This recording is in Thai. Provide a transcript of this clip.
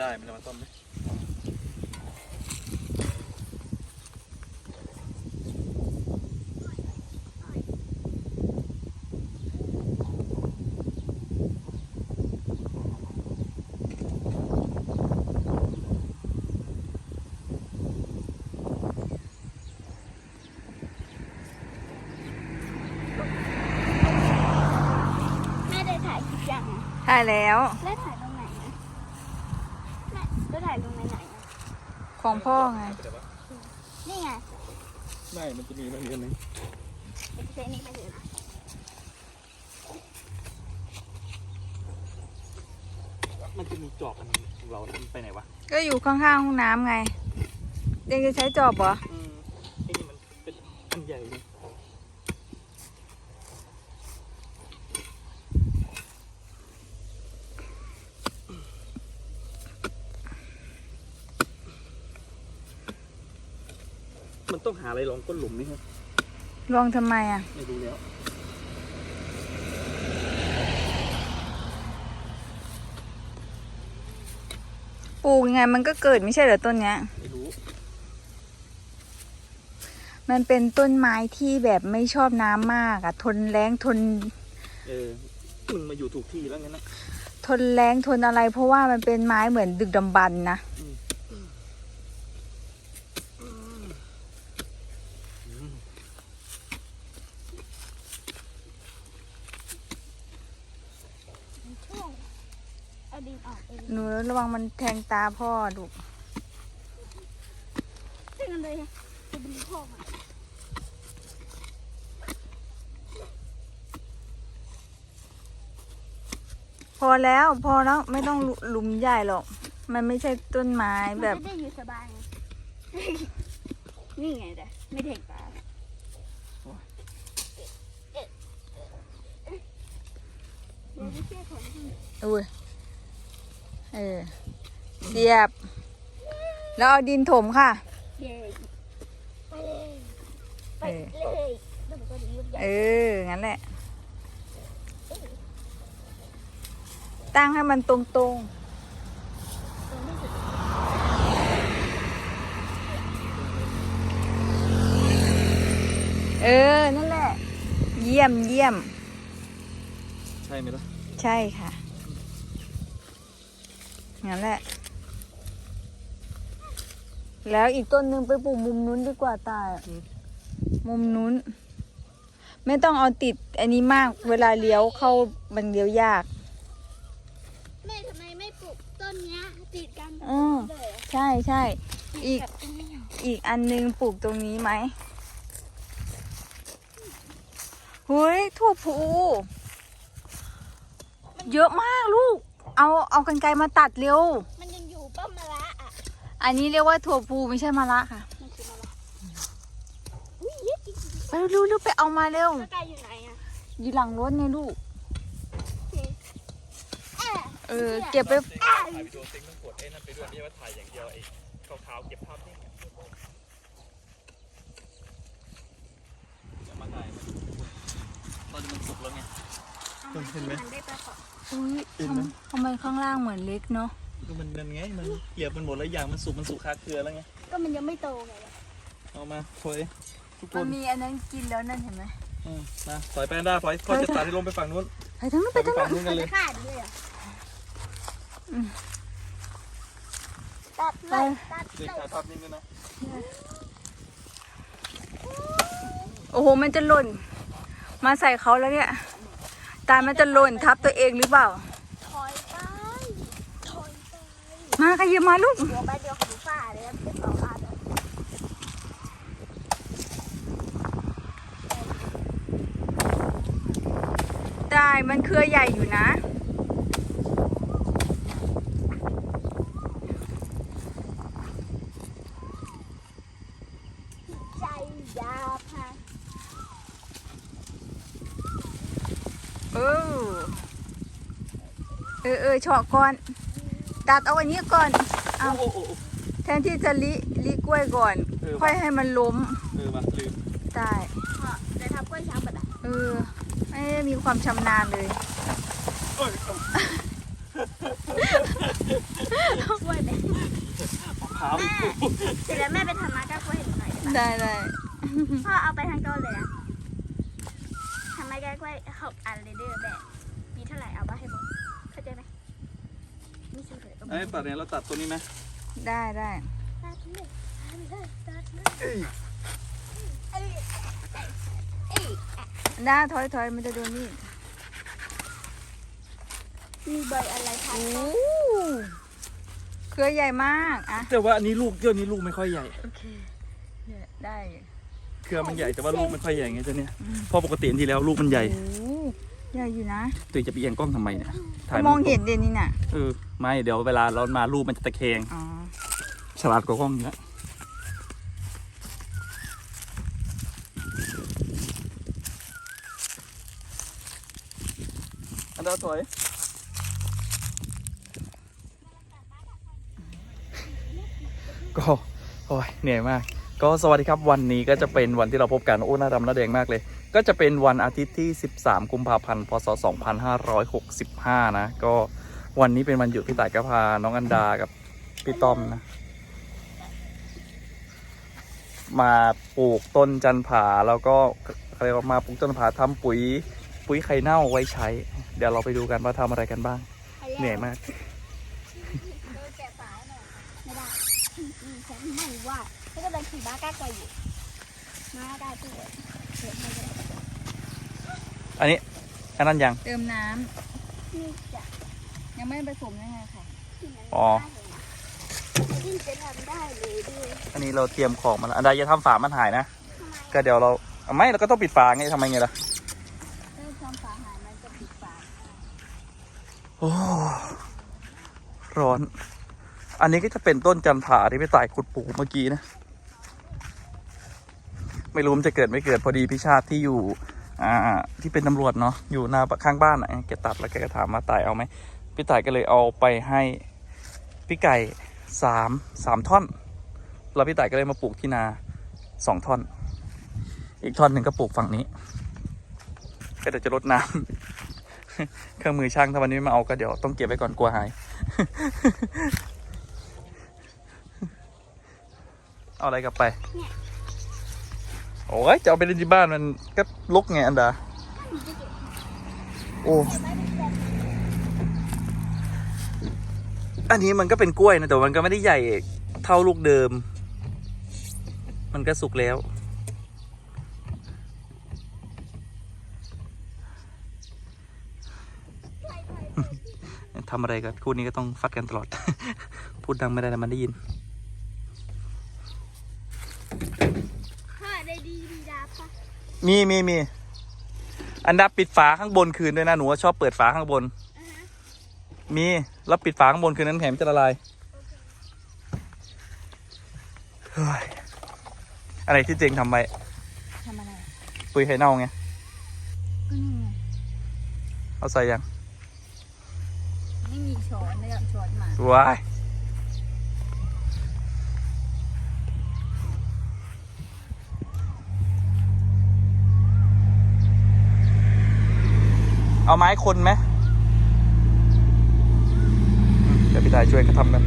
ได้มันจะมาต้นไหมแม่ได้ถ่ายคลิปยังอะถ่ายแล้วแล้วถ่ายตรงไหนนะแม่แล้วถ่ายตรงไหนไหนอะของพ่อไงแต่ว่านี่ไงไม่ มันจะมีบางเดือนหนึงเซนี่ไปเลยนะมันจะมีจอบอันของเรานะมันไปไหนวะก็อยู่ข้างๆห้องน้ำไงเด็กจะใช้จอบเหรอ อืมไอ้นี่มันเป็นอันใหญ่เลย มันต้องหาอะไรรองก้นหลุมนี่ครับลองทำไมอะ ไม่รู้แล้ว ปลูกยังไงมันก็เกิดไม่ใช่เหรอต้นเนี้ย ไม่รู้ มันเป็นต้นไม้ที่แบบไม่ชอบน้ำมากอะ ทนแรงทนเออ มึงมาอยู่ถูกที่แล้วงั้นนะทนแรงทนอะไร เพราะว่ามันเป็นไม้เหมือนดึกดำบรรพ์นะ อืม ช่วงเอา ดินออกเองหนูระวังมันแทงตาพ่อดูซึ่งกันเลยอะจะเป็นพ่อมาพอแล้วพอแล้วไม่ต้องหลุมใหญ่หรอก มันไม่ใช่ต้นไม้แบบมันจะได้อยู่สบายไง นี่ไงแต่ไม่เทงตาเดี๋ยวไม่เชื่อผมอุ้ย เออเสียบ แล้วเอาดินถมค่ะ เย้ไปเลยไปเออเลยแล้วมันก็ดีใหญ่เออ งั้นแหละ ตั้งให้มันตรงตรงที่สุดๆ เออ นั่นแหละ เยี่ยมเยี่ยม ใช่ไหมล่ะ ใช่ค่ะ งั้นแหละ แล้วอีกต้นหนึ่งไปปลูกมุมนู้นดีกว่าตาย มุมนู้น ไม่ต้องเอาติดอันนี้มากเวลาเลี้ยวเข้ามันเลี้ยวยาก แม่ทำไมไม่ปลูกต้นเนี้ยติดกันอืม เลยอะใช่ใช่ อีก แบบตรงนี้อะอีกอันนึงปลูกตรงนี้ไหมหุยถั่วพูเยอะมากลูก เอาเอากันไกรมาตัดเร็ว มันยังอยู่ป้อมมะระอะอันนี้เรียกว่าถั่วพูไม่ใช่มะระค่ะมันคือมะระอุ้ยเยอะจริงไปเร็วเร็วไปเอามาเร็วๆแล้วกายอยู่ไหนอะอยู่หลังรถไงลูกแอะเออเก็บไปถ่ายวิดีโอซิงต้องกดไอ้นั่นไปด้วยไม่ใช่ว่าถ่ายอย่างเดียวไอ้ขาวๆเก็บภาพนิ่งอะอย่ามาถ่ายตอนนี้มันสุกแล้วไง เอามาเห็นไหมมันได้ปลาขออุ้ยเห็นไหมทำทำไมข้างล่างเหมือนเล็กเนาะก็มันนั่นไง มันเกลียบมันหมดแล้วอย่างมันสุกมันสุกคาเครือแล้วไง ก็มันยังไม่โตไงล่ะเอามาพลอยทุกคมันนมีอันนั้นกินแล้วนั่นเห็นไหมอืมมาพลอยไปด้าพลอยพลอยจะตัดให้ลงไปฝั่งนู้นไปทางนู้นพไปลอยไปทางนู้ฝั่นงนู้นกันเลมันจะยขาดด้วยเหรอตัดเลยตัดเด็กเลยถ่ายภาพนิ่งด้วยนะโอ้โหมันจะหล่น มาใส่เขาแล้วเนี่ย ตามันจะหล่นทับตัวเองหรือเปล่า ถอยไปถอยไปมาขยับมาลูก เดี๋ยวไปเดี๋ยวหูฝ้าเลยเดี๋ยวเอาฝ้าเลยได้มันเครือใหญ่อยู่นะ ใจยาพัน เออ เออเออเฉาะก่อน ตัดเอาอันนี้ก่อนเอาโอ้โหแทนที่จะลิลิกล้วยก่อน ค่อยให้มันล้มเออมาลืมได้เดี๋ยวทำกล้วยช้างแบบมีความชำนาญเลยกล้วยไหมขาวเดี๋ยวแม่ไปทำมาก้ากล้วยหน่อยได้ได้พ่อเอาไปทั้งต้นเลยนะทำไมก้ากล้วยหกอันเลยเด้อแบบ ไอ้ตัดเนี่ยเราตัดตัวนี้ไหมได้ได้ตัดเลยตัดเลยตัดเลยเอ้ยเอ้ยเอ้ยด้าถอยถอยมันจะโดนนี่มีใบอะไรคะโอ้เครือใหญ่มากอะแต่ว่าอันนี้ลูกเจ้านี้ลูกไม่ค่อยใหญ่โอเคได้เครือมันใหญ่แต่ว่าลูกไม่ค่อยใหญ่ไงเจ้าเนี่ยเพราะปกติที่แล้วลูกมันใหญ่โอ้ใหญ่อยู่นะตัวจะไปเอียงกล้องทำไมเนี่ยถ่ายมองเห็นเด่นนี่น่ะเออ ไม่เดี๋ยวเวลาเรามารูปมันจะตะแคงอ๋อฉลาดกว่ากล้องเยอะอันดาถอยก็โอ้ยเหนื่อยมาก ก็สวัสดีครับวันนี้ก็จะเป็นวันที่เราพบกันโอ้หน้าดำหน้าแดงมากเลย ก็จะเป็นวันอาทิตย์ที่ 13 กุมภาพันธ์ พศ 2565 นะ ก็ วันนี้เป็นวันหยุดพี่ต่ายก็พาน้องอันดากับพี่ต้อมนะ มาปลูกต้นจันผาแล้วก็เขาเรียกว่ามาปลูกต้นผาทำปุ๋ย ปุ๋ยไข่เน่าไว้ใช้ เดี๋ยวเราไปดูกันว่าทำอะไรกันบ้าง เหนื่อยมากโดนแกะฝาหน่อยไม่ได้อืมฉันไม่ว่าฉันก็เลยขี่ม้าก้ากล้วยอยู่ม้าก้ากล้วยเดี๋ยวให้เลยอันนี้อันนั้นยัง เติมน้นี่จะำ ยังไม่ผสมยังไงค่ะที่ไหนอ๋อที่จะทำได้เลยด้วยอันนี้เราเตรียมของมาแล้วอันใดจะทำฝามันหายนะทำไมก็เดี๋ยวเราเอาไม่เราก็ต้องปิดฝาไงทำไมไงล่ะ ถ้าทำฝาหายมันจะปิดฝาโอ้ร้อน อันนี้ก็จะเป็นต้นจันผาที่พี่ต่ายขุดปลูกเมื่อกี้นะ ไม่รู้มันจะเกิดไม่เกิดพอดีพี่ชาติที่อยู่ อ่า ที่เป็นตำรวจเนาะอยู่หน้าข้างบ้านอะแกตัดแล้วแกก็ถามมาต่ายเอาไหม พี่ต่ายก็เลยเอาไปให้พี่ไก่สามสามท่อน แล้วพี่ต่ายก็เลยมาปลูกที่นาสองท่อน อีกท่อนหนึ่งก็ปลูกฝั่งนี้ ก็เดี๋ยวจะลดน้ำเครื่องมือช่างถ้าวันนี้ไม่มาเอาก็เดี๋ยวต้องเก็บไว้ก่อนกลัวหาย เอาอะไรกลับไป โอ้ยจะเอาไปเล่นที่บ้านมันก็ลกไงอันดา โอ้ อันนี้มันก็เป็นกล้วยนะแต่มันก็ไม่ได้ใหญ่เท่าลูกเดิม มันก็สุกแล้ว ทำอะไรกันคู่นี้ก็ต้องฟัดกันตลอด พูดดังไม่ได้แต่มันได้ยินถ้าได้ดีดีดาปะมีมีมีอันดับปิดฝาข้างบนคืนด้วยนะ หนูว่าชอบเปิดฝาข้างบนอ่าฮะ มีแล้วปิดฝาข้างบน คืนนั้นแถมจะละลายเฮ้ยอะไรที่เจงทำไปทำอะไรปุ๋ยไข่เน่าไงก็นี่ไงเอาใส่ยัง ไม่มีช้อนเลยอะช้อนมาว้ายเอาไม้คนไหมอืมเดี๋ยว พี่ชายช่วยเขาทำกัน